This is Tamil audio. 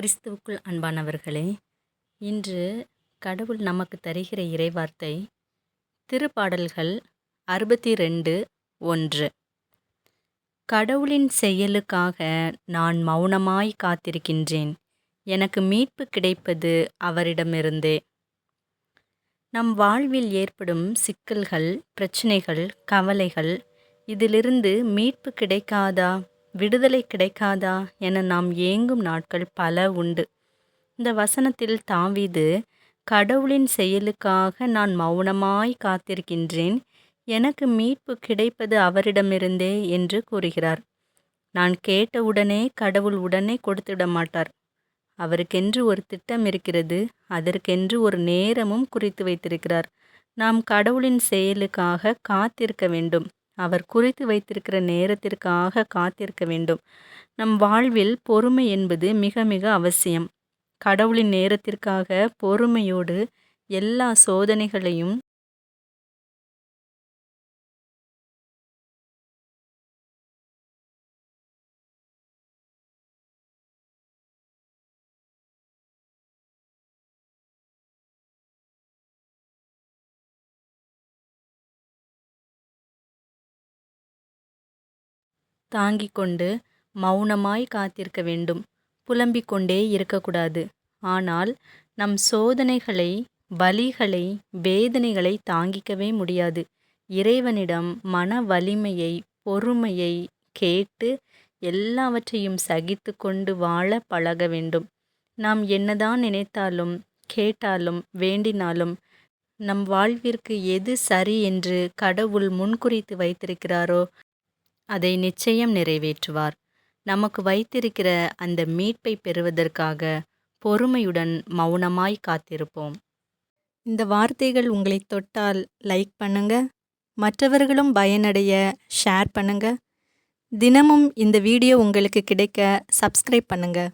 கிறிஸ்துவுக்குள் அன்பானவர்களே இன்று கடவுள் நமக்கு தருகிற இறைவார்த்தை திருப்பாடல்கள் அறுபத்தி ரெண்டு ஒன்று. கடவுளின் செயலுக்காக நான் மௌனமாய் காத்திருக்கின்றேன். எனக்கு மீட்பு கிடைப்பது அவரிடமிருந்தே. நம் வாழ்வில் ஏற்படும் சிக்கல்கள் பிரச்சனைகள் கவலைகள் இதிலிருந்து மீட்பு கிடைக்காதா? விடுதலை கிடைக்காதா என நாம் ஏங்கும் நாட்கள் பல உண்டு. இந்த வசனத்தில் தாவீது கடவுளின் செயலுக்காக நான் மௌனமாய் காத்திருக்கின்றேன். எனக்கு மீட்பு கிடைப்பது அவரிடமிருந்தே என்று கூறுகிறார். நான் கேட்டவுடனே கடவுள் உடனே கொடுத்துவிட மாட்டார். அவருக்கென்று ஒரு திட்டம் இருக்கிறது அதற்கென்று ஒரு நேரமும் குறித்து வைத்திருக்கிறார். நாம் கடவுளின் செயலுக்காக காத்திருக்க வேண்டும். அவர் குறித்து வைத்திருக்கிற நேரத்திற்காக காத்திருக்க வேண்டும். நம் வாழ்வில் பொறுமை என்பது மிக மிக அவசியம். கடவுளின் நேரத்திற்காக பொறுமையோடு எல்லா சோதனைகளையும் தாங்கிக் கொண்டு மௌனமாய் காத்திருக்க வேண்டும். புலம்பிக் கொண்டே இருக்கக்கூடாது. ஆனால் நம் சோதனைகளை வலிகளை வேதனைகளை தாங்கிக்கவே முடியாது. இறைவனிடம் மன வலிமையை பொறுமையை கேட்டு எல்லாவற்றையும் சகித்து கொண்டு வாழ பழக வேண்டும். நாம் என்னதான் நினைத்தாலும் கேட்டாலும் வேண்டினாலும் நம் வாழ்விற்கு எது சரி என்று கடவுள் முன்குறித்து வைத்திருக்கிறாரோ அதை நிச்சயம் நிறைவேற்றுவார். நமக்கு வைத்திருக்கிற அந்த மீட்பை பெறுவதற்காக பொறுமையுடன் மௌனமாய் காத்திருப்போம். இந்த வார்த்தைகள் உங்களை தொட்டால் லைக் பண்ணுங்க. மற்றவர்களும் பயனடைய ஷேர் பண்ணுங்க. தினமும் இந்த வீடியோ உங்களுக்கு கிடைக்க சப்ஸ்கிரைப் பண்ணுங்கள்